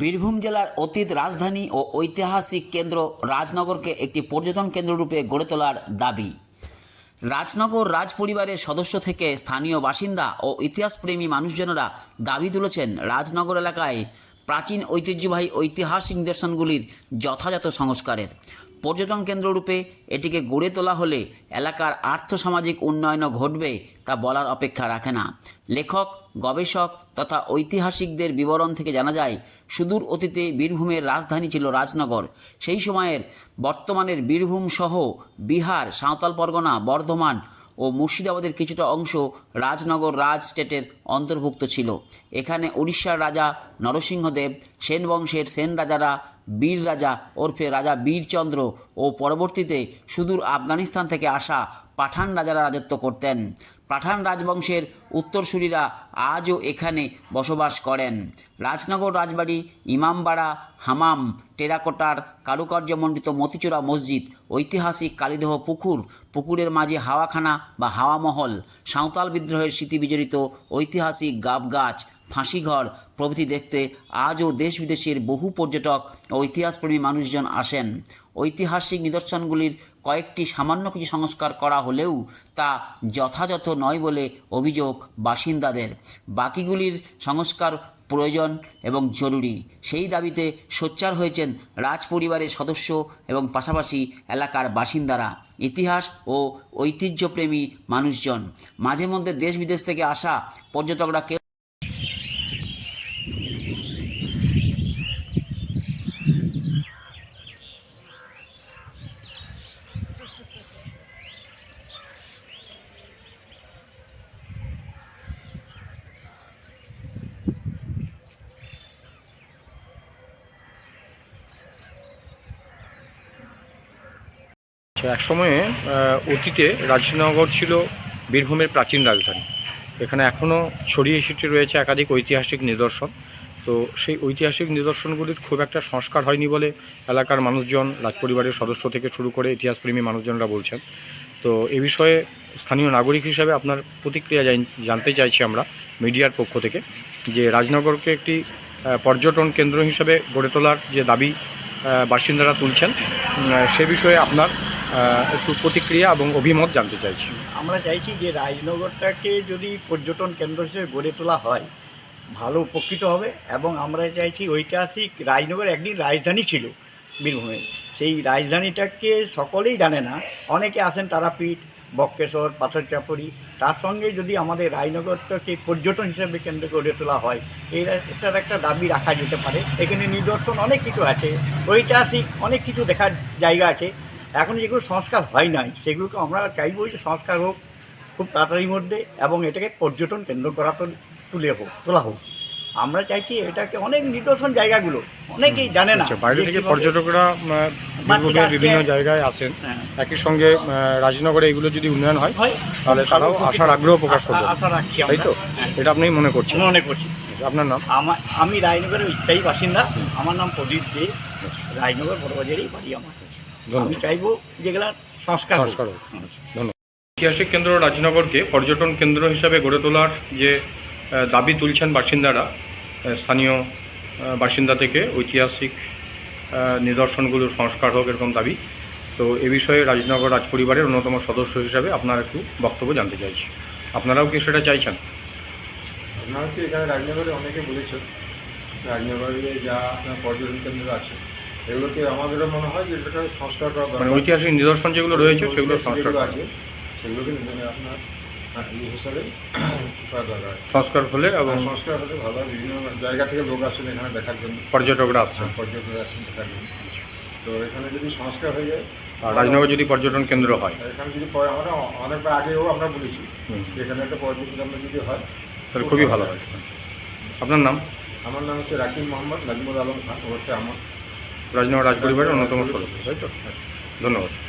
বীরভূম জেলার অতীত রাজধানী ও ঐতিহাসিক কেন্দ্র রাজনগরকে একটি পর্যটন কেন্দ্র রূপে গড়ে তোলার দাবি। রাজনগর রাজ পরিবারের সদস্য থেকে স্থানীয় বাসিন্দা ও ইতিহাসপ্রেমী মানুষজনেরা দাবি তুলেছেন রাজনগর এলাকায় প্রাচীন ঐতিহ্যবাহী ঐতিহাসিক নিদর্শনগুলির যথাযথ সংস্কারের। পর্যটন কেন্দ্ররূপে এটিকে গড়ে তোলা হলে এলাকার আর্থসামাজিক উন্নয়নও ঘটবে তা বলার অপেক্ষা রাখে না। লেখক, গবেষক তথা ঐতিহাসিকদের বিবরণ থেকে জানা যায়, সুদূর অতীতে বীরভূমের রাজধানী ছিল রাজনগর। সেই সময়ের বর্তমানের বীরভূম সহ বিহার, সাঁওতাল পরগনা, বর্ধমান ও মুর্শিদাবাদের কিছুটা অংশ রাজনগর রাজ স্টেটের অন্তর্ভুক্ত ছিল। এখানে উড়িষ্যার রাজা নরসিংহদেব, সেন বংশের সেন রাজারা, বীর রাজা ওরফে রাজা বীরচন্দ্র ও পরবর্তীতে সুদূর আফগানিস্তান থেকে আসা পাঠান রাজারা রাজত্ব করতেন। পাঠান রাজবংশের উত্তরসূরিরা আজও এখানে বসবাস করেন। রাজনগর রাজবাড়ি, ইমামবাড়া, হামাম, টেরাকোটার কারুকার্যমণ্ডিত মতিচূড়া মসজিদ, ঐতিহাসিক কালীদহ পুকুর, পুকুরের মাঝে হাওয়াখানা বা হাওয়া মহল, সাঁওতাল বিদ্রোহের স্মৃতি বিজড়িত ঐতিহাসিক গাবগাছ, ফাঁসিঘর প্রভৃতি দেখতে আজও দেশ বিদেশের বহু পর্যটক ও ইতিহাসপ্রেমী মানুষজন আসেন। ঐতিহাসিক নিদর্শনগুলির কয়েকটি সামান্য কিছু সংস্কার করা হলেও তা যথাযথ নয় বলে অভিযোগ বাসিন্দাদের। বাকিগুলির সংস্কার প্রয়োজন এবং জরুরি। সেই দাবিতে সোচ্চার হয়েছেন রাজ পরিবারের সদস্য এবং পাশাপাশি এলাকার বাসিন্দারা। ইতিহাস ও ঐতিহ্যপ্রেমী মানুষজন। মাঝে মধ্যে দেশ বিদেশ থেকে আসা পর্যটকরা এক সময়ে অতীতে রাজনগর ছিল বীরভূমের প্রাচীন রাজধানী। এখানে এখনও ছড়িয়ে ছিটিয়ে রয়েছে একাধিক ঐতিহাসিক নিদর্শন। তো সেই ঐতিহাসিক নিদর্শনগুলির খুব একটা সংস্কার হয়নি বলে এলাকার মানুষজন, রাজপরিবারের সদস্য থেকে শুরু করে ইতিহাসপ্রেমী মানুষজনরা বলছেন। তো এ বিষয়ে স্থানীয় নাগরিক হিসাবে আপনার প্রতিক্রিয়া জানতে চাইছি আমরা মিডিয়ার পক্ষ থেকে যে রাজনগরকে একটি পর্যটন কেন্দ্র হিসাবে গড়ে তোলার যে দাবি বাসিন্দারা তুলছেন সে বিষয়ে আপনার একটু প্রতিক্রিয়া এবং অভিমত জানতে চাইছি। আমরা চাইছি যে রাজনগরটাকে যদি পর্যটন কেন্দ্র হিসেবে গড়ে তোলা হয়, ভালো উপকৃত হবে এবং আমরা চাইছি ঐতিহাসিক রাজনগর একদিন রাজধানী ছিল বীরভূমের সেই রাজধানীটাকে সকলেই জানে না। অনেকে আসেন তারাপীঠ, বক্রেশ্বর, পাথরচাপড়ি। তার সঙ্গে যদি আমাদের রাজনগরটাকে পর্যটন হিসেবে কেন্দ্র গড়ে তোলা হয় এটার একটা দাবি রাখা যেতে পারে। এখানে নিদর্শন অনেক কিছু আছে। ঐতিহাসিক অনেক কিছু দেখার জায়গা আছে। এখন যেগুলো সংস্কার হয় নাই সেগুলোকে আমরা চাইব যে সংস্কার হোক খুব তাড়াতাড়ির মধ্যে এবং এটাকে পর্যটন কেন্দ্র করা তো- তুলে হোক তোলা হোক। আমরা চাইছি এটাকে অনেক নিদর্শন জায়গাগুলো অনেকেই জানে না আচ্ছা বাইরে থেকে পর্যটকরা বিভিন্ন জায়গায় আসেন হ্যাঁ, একই সঙ্গে রাজনগরে এগুলো যদি উন্নয়ন হয় তাহলে তারাও আশার আগ্রহ প্রকাশ করবে। আশা রাখছি তাই তো? হ্যাঁ, এটা আপনি মনে করছেন? মনে করছি। আপনার নাম? আমার আমি রায়নগরের স্থায়ী বাসিন্দা। আমার নাম প্রদীপ দে। রায়নগর বড়বাজারেই বাড়ি আমার। আমি চাইব যেগুলা সংস্কার সংস্কার ধন্যবাদ। ঐতিহাসিক কেন্দ্র রাজনগরকে পর্যটন কেন্দ্র হিসাবে গড়ে তোলার যে দাবি তুলছেন বাসিন্দারা স্থানীয় বাসিন্দা থেকে ঐতিহাসিক নিদর্শনগুলোর সংস্কার হোক এরকম দাবি। তো এ বিষয়ে রাজনগর রাজপরিবারের অন্যতম সদস্য হিসাবে আপনার একটু বক্তব্য জানতে চাইছি। আপনারাও কি সেটা চাইছেন? আপনারা কি এখানে রাজনগরে অনেকে বলেছেন রাজনগরে যা আপনার পর্যটন কেন্দ্র আছে এগুলোকে আমাদেরও মনে হয় যে এটাকে সংস্কার করা মানে ঐতিহাসিক নিদর্শন যেগুলো রয়েছে সেগুলো সংস্কার করা। আছে সেগুলোকে আপনার আহ, হিসাবে সংস্কার হলে এবং এবং সংস্কার হলে ভালো বিভিন্ন জায়গা থেকে লোক আসেন এখানে দেখার জন্য পর্যটকরা আসছেন পর্যটক আসেন দেখার জন্য। তো এখানে যদি সংস্কার হয়ে যায় আর রাজনগর যদি পর্যটন কেন্দ্র হয়। এখানে যদি পরে আমরা অনেক আগেও আমরা বলেছি। এখানে একটা পর্যটন কেন্দ্র যদি হয় তাহলে খুবই ভালো হয়। আপনার নাম? আমার নাম হচ্ছে রাকিব মোহাম্মদ নাজমুল আলম খান অবশ্যই আমার। রাজনগর রাজপরিবারের অন্যতম সদস্য তাই তো? ধন্যবাদ।